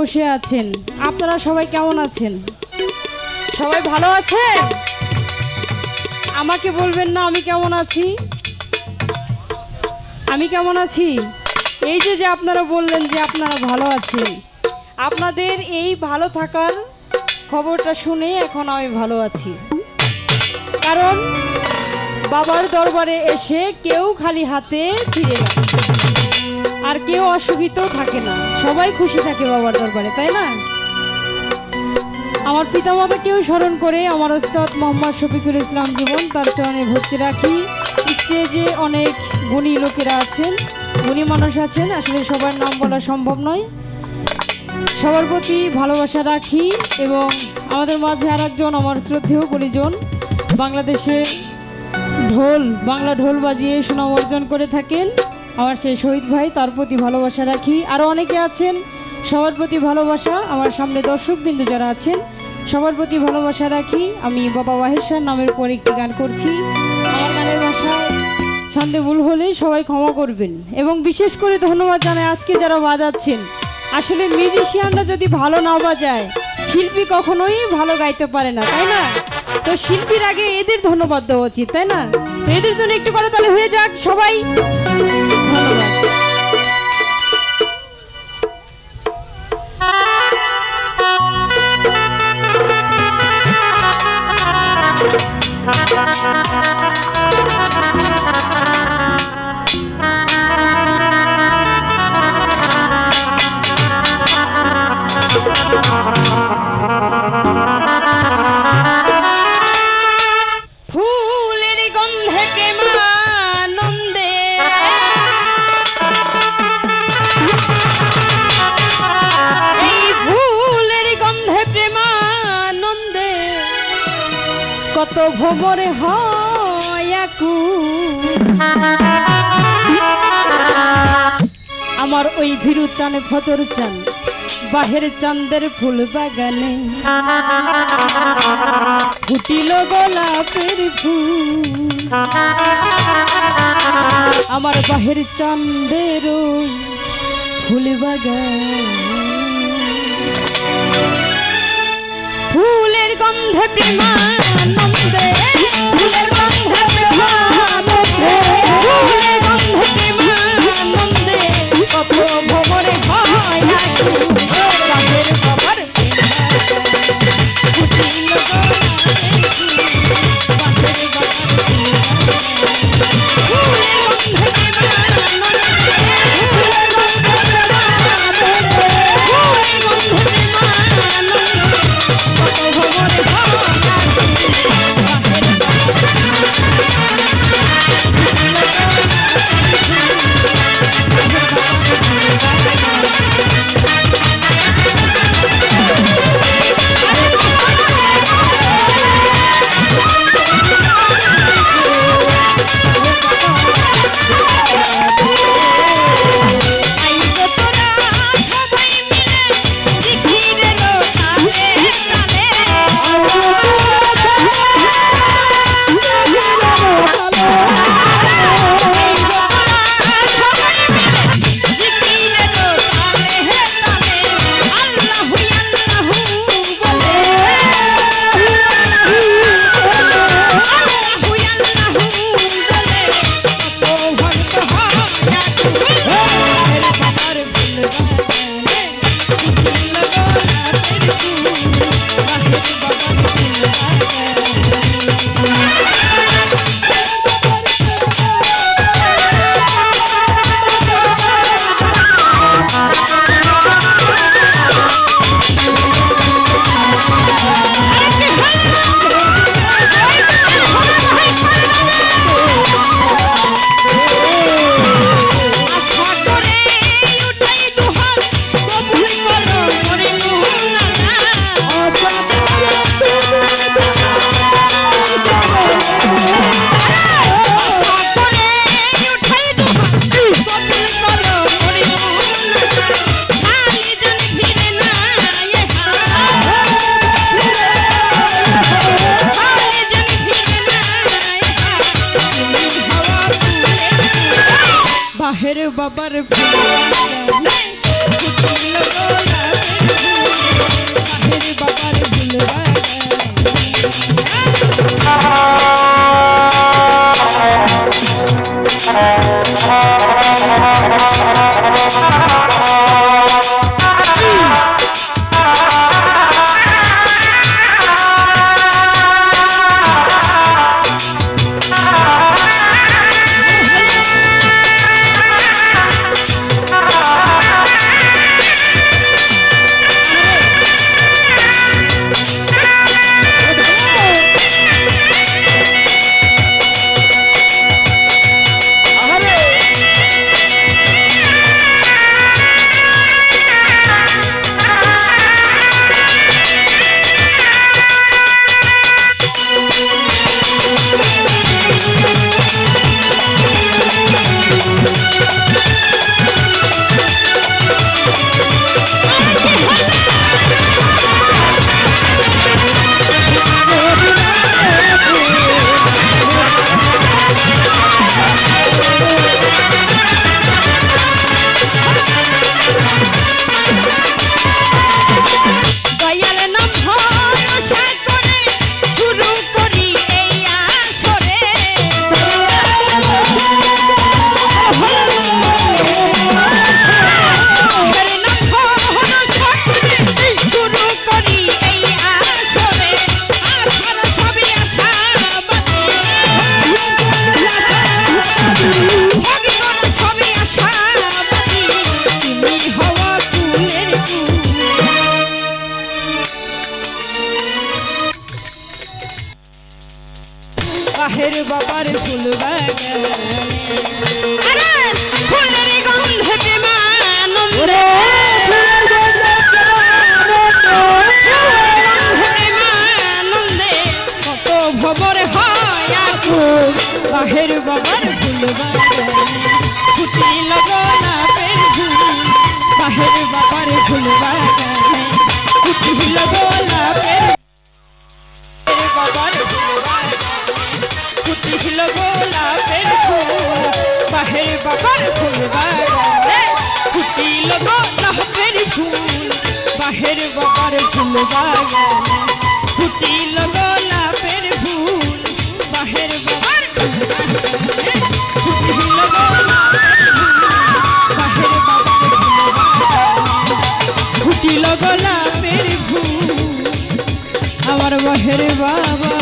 বসে আছেন। আপনারা সবাই কেমন আছেন? সবাই ভালো আছেন? আমাকে বলবেন না আমি কেমন আছি? আমি কেমন আছি? এই যে যে আপনারা বললেন যে আপনারা ভালো আছেন। আপনাদের এই ভালো থাকার খবরটা শুনে এখন আমি ভালো আছি। কারণ বাবার দরবারে এসে কেউ খালি হাতে ফিরে না আর কেউ অসুখিত থাকে না। সবাই খুশি থাকে বাবার দরবারে, তাই না? আমার পিতামাতাকেও স্মরণ করে, আমার ওস্তাদ মোহাম্মদ শফিকুল ইসলাম জীবন, তার চরণে ভক্তি রাখি। স্টেজে অনেক গুণী লোকেরা আছেন, গুণী মানুষ আছেন, আসলে সবার নাম বলা সম্ভব নয়। সবার প্রতি ভালোবাসা রাখি এবং আমাদের মাঝে আর একজন আমার শ্রদ্ধেয় গুণীজন বাংলাদেশের ঢোল, বাংলা ঢোল বাজিয়ে সুনাম অর্জন করে থাকেন। আমার সেই শহীদ ভাই, তার প্রতি ভালোবাসা রাখি। আরও অনেকে আছেন, সবার প্রতি ভালোবাসা। আমার সামনে দর্শকবিন্দু যারা আছেন, সবার প্রতি ভালোবাসা রাখি। আমি বাবা ওয়াহিদ নামের পর একটি গান করছি। আমার গানের ভাষায় ছন্দে ভুল হলে সবাই ক্ষমা করবেন। এবং বিশেষ করে ধন্যবাদ জানাই আজকে যারা বাজাচ্ছেন। আসলে মিউজিশিয়ানরা যদি ভালো না বাজায়, শিল্পী কখনোই ভালো গাইতে পারে না, তাই না? তো শিল্পীর আগে এদের ধন্যবাদ দেওয়া উচিত, তাই না? এদের জন্য একটু করে তাহলে হয়ে যাক সবাই। ধন্যবাদ। ফুলের কত ভ্রমরে হয়। আমার ওই ভীরু চানে ফতর চান, বাহের চান্দের ফুল বাগানে। ফুটিল গোলাপের ফুল। আমার বাহের চান্দের ফুল বাগান। ফুলের গন্ধে প্রেমানন্দে बर्फ़ी বাহের বাবার ফুল বাগানে ফুলের গন্ধে মানন্দ। বাবার ফুল বাগানে। ফুটিল গোলাপের ফুল, বাহের বাবার ফুল বাগানে। ফুটিল গোলাপের ফুল, বাহের বাবার ফুল বাগানে। ফুটিল গোলাপের আমার বাহের বাবা